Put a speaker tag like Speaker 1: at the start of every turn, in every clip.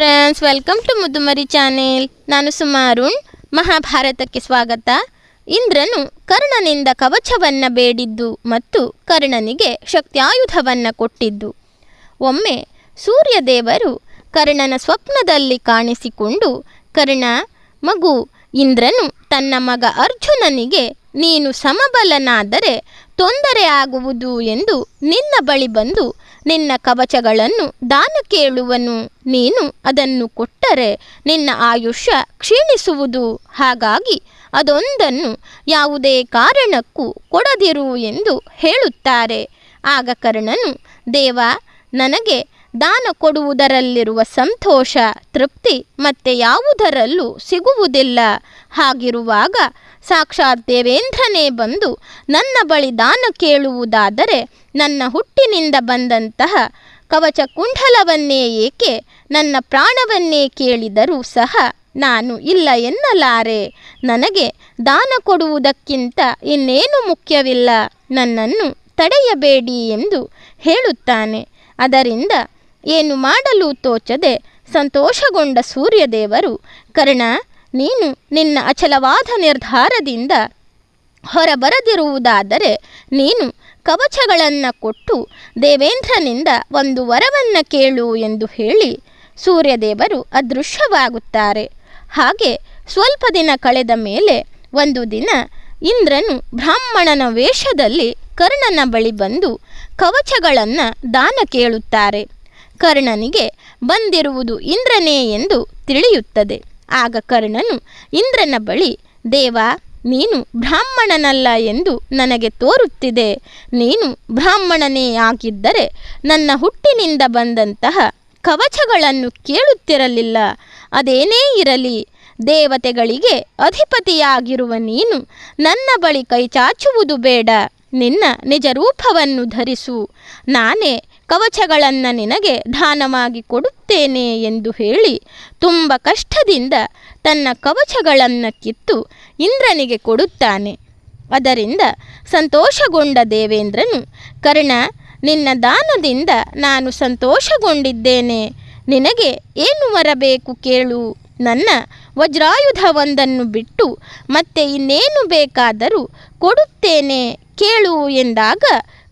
Speaker 1: Friends welcome to Muddumari channel ನಾನು ಸುಮಾರುಣ್ ಮಹಾಭಾರತಕ್ಕೆ ಸ್ವಾಗತ. ಇಂದ್ರನು ಕರ್ಣನಿಂದ ಕವಚವನ್ನು ಬೇಡಿದ್ದು ಮತ್ತು ಕರ್ಣನಿಗೆ ಶಕ್ತಿಯಾಯುಧವನ್ನು ಕೊಟ್ಟಿದ್ದು. ಒಮ್ಮೆ ಸೂರ್ಯದೇವರು ಕರ್ಣನ ಸ್ವಪ್ನದಲ್ಲಿ ಕಾಣಿಸಿಕೊಂಡು, ಕರ್ಣ, ಮಗು, ಇಂದ್ರನು ತನ್ನ ಮಗ ಅರ್ಜುನನಿಗೆ ನೀನು ಸಮಬಲನಾದರೆ ತೊಂದರೆ ಆಗುವುದು ಎಂದು ನಿನ್ನ ಬಳಿ ಬಂದು ನಿನ್ನ ಕವಚಗಳನ್ನು ದಾನ ಕೇಳುವನು ನೀನು ಅದನ್ನು ಕೊಟ್ಟರೆ ನಿನ್ನ ಆಯುಷ್ಯ ಕ್ಷೀಣಿಸುವುದು. ಹಾಗಾಗಿ ಅದೊಂದನ್ನು ಯಾವುದೇ ಕಾರಣಕ್ಕೂ ಕೊಡದಿರು ಎಂದು ಹೇಳುತ್ತಾರೆ. ಆಗ ಕರ್ಣನು, ದೇವ, ನನಗೆ ದಾನ ಕೊಡುವುದರಲ್ಲಿರುವ ಸಂತೋಷ, ತೃಪ್ತಿ ಮತ್ತೆ ಯಾವುದರಲ್ಲೂ ಸಿಗುವುದಿಲ್ಲ. ಹಾಗಿರುವಾಗ ಸಾಕ್ಷಾತ್ ದೇವೇಂದ್ರನೇ ಬಂದು ನನ್ನ ಬಳಿ ದಾನ ಕೇಳುವುದಾದರೆ ನನ್ನ ಹುಟ್ಟಿನಿಂದ ಬಂದಂತಹ ಕವಚ ಕುಂಡಲವನ್ನೇ ಏಕೆ, ನನ್ನ ಪ್ರಾಣವನ್ನೇ ಕೇಳಿದರೂ ಸಹ ನಾನು ಇಲ್ಲ ಎನ್ನಲಾರೆ. ನನಗೆ ದಾನ ಕೊಡುವುದಕ್ಕಿಂತ ಇನ್ನೇನು ಮುಖ್ಯವಿಲ್ಲ. ನನ್ನನ್ನು ತಡೆಯಬೇಡಿ ಎಂದು ಹೇಳುತ್ತಾನೆ. ಅದರಿಂದ ಏನು ಮಾಡಲು ತೋಚದೆ ಸಂತೋಷಗೊಂಡ ಸೂರ್ಯದೇವರು, ಕರ್ಣ, ನೀನು ನಿನ್ನ ಅಚಲವಾದ ನಿರ್ಧಾರದಿಂದ ಹೊರಬರದಿರುವುದಾದರೆ ನೀನು ಕವಚಗಳನ್ನು ಕೊಟ್ಟು ದೇವೇಂದ್ರನಿಂದ ಒಂದು ವರವನ್ನು ಕೇಳು ಎಂದು ಹೇಳಿ ಸೂರ್ಯದೇವರು ಅದೃಶ್ಯವಾಗುತ್ತಾರೆ. ಹಾಗೆ ಸ್ವಲ್ಪ ದಿನ ಕಳೆದ ಮೇಲೆ ಒಂದು ದಿನ ಇಂದ್ರನು ಬ್ರಾಹ್ಮಣನ ವೇಷದಲ್ಲಿ ಕರ್ಣನ ಬಳಿ ಬಂದು ಕವಚಗಳನ್ನು ದಾನ ಕೇಳುತ್ತಾರೆ. ಕರ್ಣನಿಗೆ ಬಂದಿರುವುದು ಇಂದ್ರನೇ ಎಂದು ತಿಳಿಯುತ್ತದೆ. ಆಗ ಕರ್ಣನು, ಇಂದ್ರನ ಬಳಿ ದೇವ, ನೀನು ಬ್ರಾಹ್ಮಣನಲ್ಲ ಎಂದು ನನಗೆ ತೋರುತ್ತಿದೆ. ನೀನು ಬ್ರಾಹ್ಮಣನೇ ಆಗಿದ್ದರೆ ನನ್ನ ಹುಟ್ಟಿನಿಂದ ಬಂದಂತಹ ಕವಚಗಳನ್ನು ಕೇಳುತ್ತಿರಲಿಲ್ಲ. ಅದೇನೇ ಇರಲಿ, ದೇವತೆಗಳಿಗೆ ಅಧಿಪತಿಯಾಗಿರುವ ನೀನು ನನ್ನ ಬಳಿ ಕೈಚಾಚುವುದು ಬೇಡ. ನಿನ್ನ ನಿಜ ರೂಪವನ್ನು ಧರಿಸು. ನಾನೇ ಕವಚಗಳನ್ನು ನಿನಗೆ ದಾನವಾಗಿ ಕೊಡುತ್ತೇನೆ ಎಂದು ಹೇಳಿ ತುಂಬ ಕಷ್ಟದಿಂದ ತನ್ನ ಕವಚಗಳನ್ನು ಕಿತ್ತು ಇಂದ್ರನಿಗೆ ಕೊಡುತ್ತಾನೆ. ಅದರಿಂದ ಸಂತೋಷಗೊಂಡ ದೇವೇಂದ್ರನು, ಕರ್ಣ, ನಿನ್ನ ದಾನದಿಂದ ನಾನು ಸಂತೋಷಗೊಂಡಿದ್ದೇನೆ. ನಿನಗೆ ಏನು ಬರಬೇಕು ಕೇಳು. ನನ್ನ ವಜ್ರಾಯುಧವೊಂದನ್ನು ಬಿಟ್ಟು ಮತ್ತೆ ಇನ್ನೇನು ಬೇಕಾದರೂ ಕೊಡುತ್ತೇನೆ ಕೇಳು ಎಂದಾಗ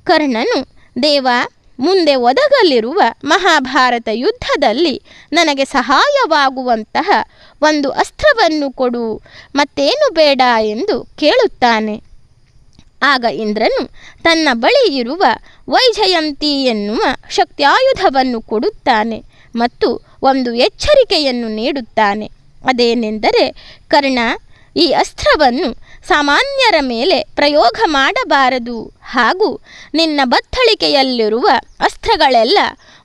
Speaker 1: ಕರ್ಣನು, ದೇವ ಮುಂದೆ ಒದಗಲಿರುವ ಮಹಾಭಾರತ ಯುದ್ಧದಲ್ಲಿ ನನಗೆ ಸಹಾಯವಾಗುವಂತಹ ಒಂದು ಅಸ್ತ್ರವನ್ನು ಕೊಡು, ಮತ್ತೇನು ಬೇಡ ಎಂದು ಕೇಳುತ್ತಾನೆ. ಆಗ ಇಂದ್ರನು ತನ್ನ ಬಳಿ ಇರುವ ವೈಜಯಂತಿ ಎನ್ನುವ ಶಕ್ತ್ಯಾಯುಧವನ್ನು ಕೊಡುತ್ತಾನೆ ಮತ್ತು ಒಂದು ಎಚ್ಚರಿಕೆಯನ್ನು ನೀಡುತ್ತಾನೆ. ಅದೇನೆಂದರೆ ಕರ್ಣ ಈ ಅಸ್ತ್ರವನ್ನು ಸಾಮಾನ್ಯರ ಮೇಲೆ ಪ್ರಯೋಗ ಮಾಡಬಾರದು. ಹಾಗೂ ನಿನ್ನ ಬತ್ತಳಿಕೆಯಲ್ಲಿರುವ ಅಸ್ತ್ರಗಳೆಲ್ಲ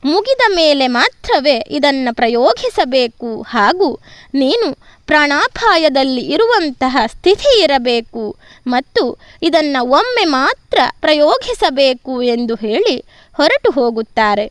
Speaker 1: ಮುಗಿದ ಮೇಲೆ ಮಾತ್ರವೇ ಇದನ್ನು ಪ್ರಯೋಗಿಸಬೇಕು. ಹಾಗೂ ನೀನು ಪ್ರಾಣಾಪಾಯದಲ್ಲಿ ಇರುವಂತಹ ಸ್ಥಿತಿ ಇರಬೇಕು ಮತ್ತು ಇದನ್ನು ಒಮ್ಮೆ ಮಾತ್ರ ಪ್ರಯೋಗಿಸಬೇಕು ಎಂದು ಹೇಳಿ ಹೊರಟು ಹೋಗುತ್ತಾರೆ.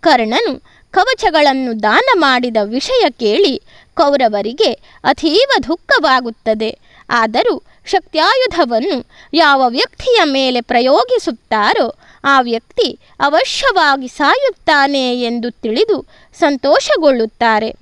Speaker 1: ಕರ್ಣನು ಕವಚಗಳನ್ನು ದಾನ ಮಾಡಿದ ವಿಷಯ ಕೇಳಿ ಕೌರವರಿಗೆ ಅತೀವ ದುಃಖವಾಗುತ್ತದೆ. ಆದರೂ ಶಕ್ತ್ಯಾಯುಧವನ್ನು ಯಾವ ವ್ಯಕ್ತಿಯ ಮೇಲೆ ಪ್ರಯೋಗಿಸುತ್ತಾರೋ ಆ ವ್ಯಕ್ತಿ ಅವಶ್ಯವಾಗಿ ಸಾಯುತ್ತಾನೆ ಎಂದು ತಿಳಿದು ಸಂತೋಷಗೊಳ್ಳುತ್ತಾರೆ.